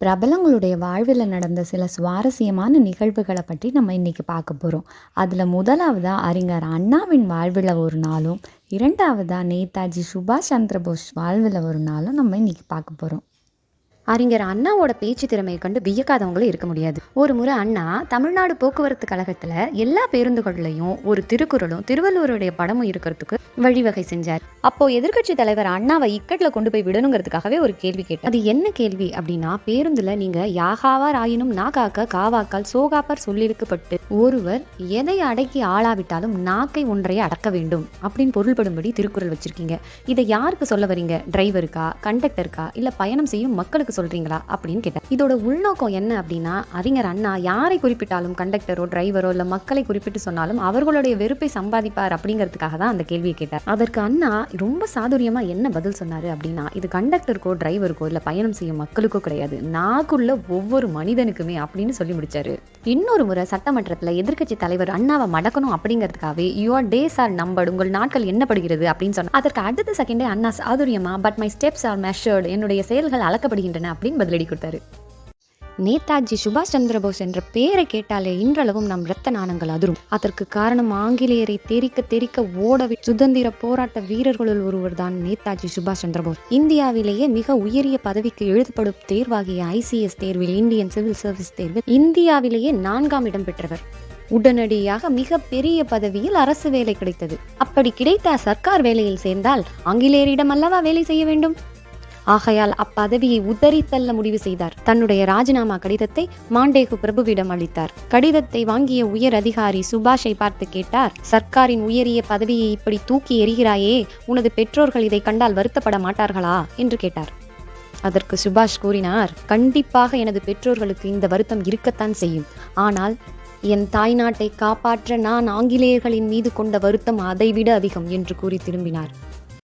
பிரபலங்களுடைய வாழ்வில் நடந்த சில சுவாரஸ்யமான நிகழ்வுகளை பற்றி நம்ம இன்றைக்கி பார்க்க போகிறோம் அதில் முதலாவதாக அறிஞர் அண்ணாவின் வாழ்வில் ஒரு நாளும் இரண்டாவதாக நேதாஜி சுபாஷ் சந்திர போஸ் வாழ்வில் ஒரு நாளும் நம்ம இன்றைக்கி பார்க்க போகிறோம் அறிஞர் அண்ணாவோட பேச்சு திறமையை கண்டு வியக்காதவங்களும் இருக்க முடியாது. ஒரு முறை அண்ணா தமிழ்நாடு போக்குவரத்து கழகத்துல எல்லா பேருந்துகள்லையும் ஒரு திருக்குறளும் திருவள்ளுவருடைய படமும் இருக்கிறதுக்கு வழிவகை செஞ்சார். அப்போ எதிர்க்கட்சி தலைவர் அண்ணாவை இக்கட்ல கொண்டு போய் விடணுங்கிறதுக்காகவே ஒரு கேள்வி கேட்டார் அது என்ன கேள்வி அப்படின்னா பேருந்துல நீங்க யாகாவார் ஆயினும் நாகாக்க காவாக்கால் சோகாப்பர் சொல்லியிருக்கப்பட்டு ஒருவர் எதை அடக்கி ஆளாவிட்டாலும் நாக்கை ஒன்றை அடக்க வேண்டும் அப்படின்னு பொருள்படும்படி திருக்குறள் வச்சிருக்கீங்க. இதை யாருக்கு சொல்ல வரீங்க? டிரைவருக்கா கண்டக்டருக்கா? இல்ல பயணம் செய்யும் மக்களுக்கு சொல்றீங்களா அப்படின்னு கேட்டேன். இதோட உள்நோக்கம் என்ன அப்படின்னா அறிஞர் அண்ணா யாரை குறிப்பிட்டாலும் கண்டக்டரோ டிரைவரோ இல்ல மக்களை குறிப்பிட்டு சொன்னாலும் அவர்களுடைய வெறுப்பை சம்பாதிப்பார் அப்படிங்கிறதுக்காக தான் அந்த கேள்வியை கேட்டார். அதற்கு அண்ணா ரொம்ப சாதுரியமா என்ன பதில் சொன்னாரு அப்படின்னா இது கண்டக்டருக்கோ டிரைவருக்கோ இல்ல பயணம் செய்யும் மக்களுக்கோ கிடையாது. நாக்குள்ள ஒவ்வொரு மனிதனுக்குமே அப்படின்னு சொல்லி முடிச்சாரு. இன்னொரு முறை சட்டமன்றத்துல எதிர்கட்சி தலைவர் அண்ணாவை மடக்கணும் அப்படிங்கிறதுக்காகவே யுவர் டேஸ் ஆர் நம்பர்டு உங்கள் நாட்கள் என்னப்படுகிறது அப்படின்னு சொன்னா அதற்கு அடுத்த செகண்டே அண்ணா சாதுரியமா but my steps are measured என்னுடைய செயல்கள் அளக்கப்படுகின்றன என்ன அப்படின்னு பதிலடி கொடுத்தாரு. நேதாஜி சுபாஷ் சந்திர போஸ் என்ற பெயரை கேட்டாலே இன்றளவும் நம் இரத்த நாணங்கள் அதிரும். அதற்கு காரணம் ஆங்கிலேயரை தெரிக்க தெரிக்க ஓடவே சுதந்திர போராட்ட வீரர்களுள் ஒருவர் தான் நேதாஜி சுபாஷ் சந்திர போஸ். இந்தியாவிலேயே மிக உயரிய பதவிக்கு எழுதப்படும் தேர்வாகிய ஐசிஎஸ் தேர்வில் இந்தியன் சிவில் சர்வீஸ் தேர்வில் இந்தியாவிலேயே நான்காம் இடம் பெற்றவர். உடனடியாக மிக பெரிய பதவியில் அரசு வேலை கிடைத்தது. அப்படி கிடைத்த சர்க்கார் வேலையில் சேர்ந்தால் ஆங்கிலேயரிடம் அல்லவா வேலை செய்ய வேண்டும்? ஆகையால் அப்பதவியை உதறி தள்ள முடிவு செய்தார். தன்னுடைய ராஜினாமா கடிதத்தை மாண்டேகு பிரபுவிடம் அளித்தார். கடிதத்தை வாங்கிய உயர் அதிகாரி சுபாஷை பார்த்து கேட்டார் சர்க்காரின் உயரிய பதவியை இப்படி தூக்கி எறிகிறாயே உனது பெற்றோர்கள் இதை கண்டால் வருத்தப்பட மாட்டார்களா? என்று கேட்டார். அதற்கு சுபாஷ் கூறினார் கண்டிப்பாக எனது பெற்றோர்களுக்கு இந்த வருத்தம் இருக்கத்தான் செய்யும். ஆனால் என் தாய்நாட்டை காப்பாற்ற நான் ஆங்கிலேயர்களின் மீது கொண்ட வருத்தம் அதைவிட அதிகம் என்று கூறி திரும்பினார்.